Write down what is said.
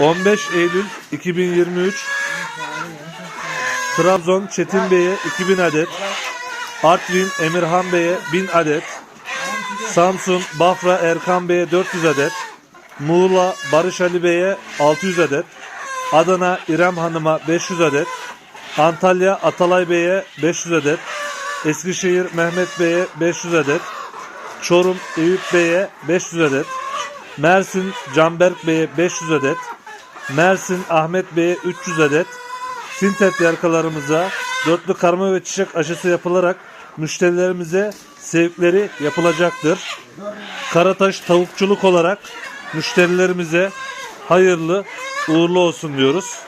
15 Eylül 2023 Trabzon Çetin Bey'e 2000 adet. Artvin Emirhan Bey'e 1000 adet. Samsun Bafra Erkan Bey'e 400 adet. Muğla Barış Ali Bey'e 600 adet. Adana İrem Hanım'a 500 adet. Antalya Atalay Bey'e 500 adet. Eskişehir Mehmet Bey'e 500 adet. Çorum Eyüp Bey'e 500 adet. Mersin Canberk Bey'e 500 adet Mersin Ahmet Bey'e 300 adet Sintet yarkalarımıza dörtlü karma ve çiçek aşısı yapılarak müşterilerimize sevkleri yapılacaktır. Karataş tavukçuluk olarak müşterilerimize hayırlı uğurlu olsun diyoruz.